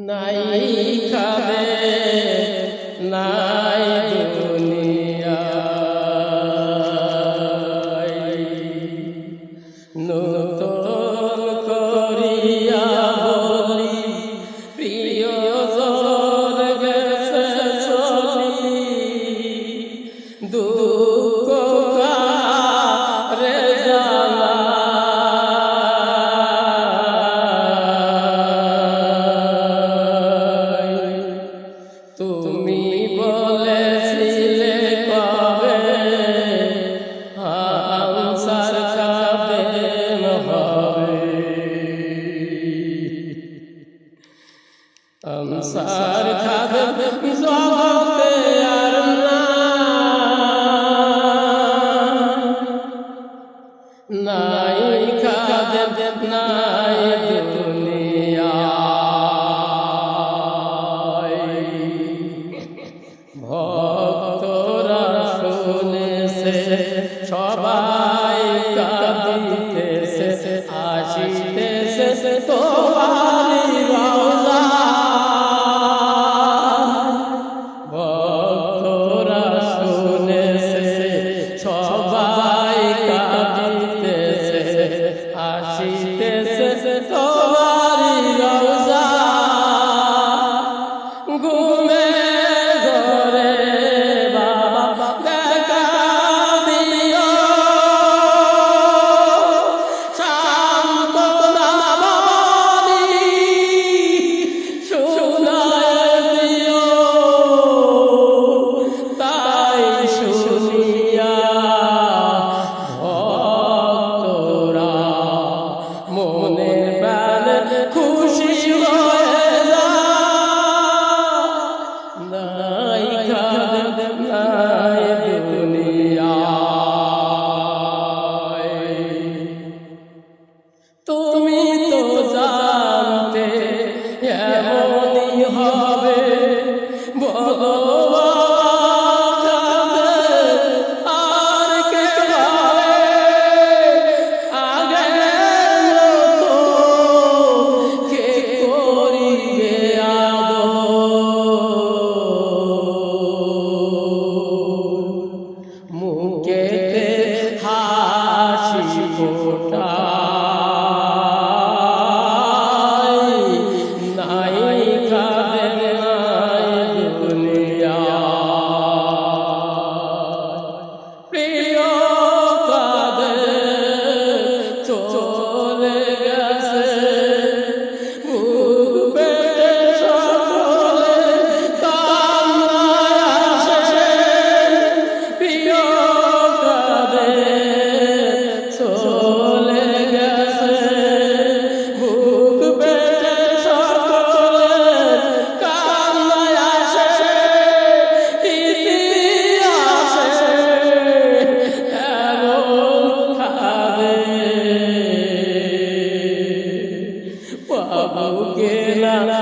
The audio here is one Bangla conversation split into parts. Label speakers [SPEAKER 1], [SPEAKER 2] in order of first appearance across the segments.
[SPEAKER 1] নাই খাবে নাই সংসার খাবে জগতে আর নাই খাবে নাই দুনিয়া ভক্তরা শুনেছে সবাই কাঁদিতেছে আসিতেছে তো আসতেছে তো Abu Kela.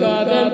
[SPEAKER 1] kadar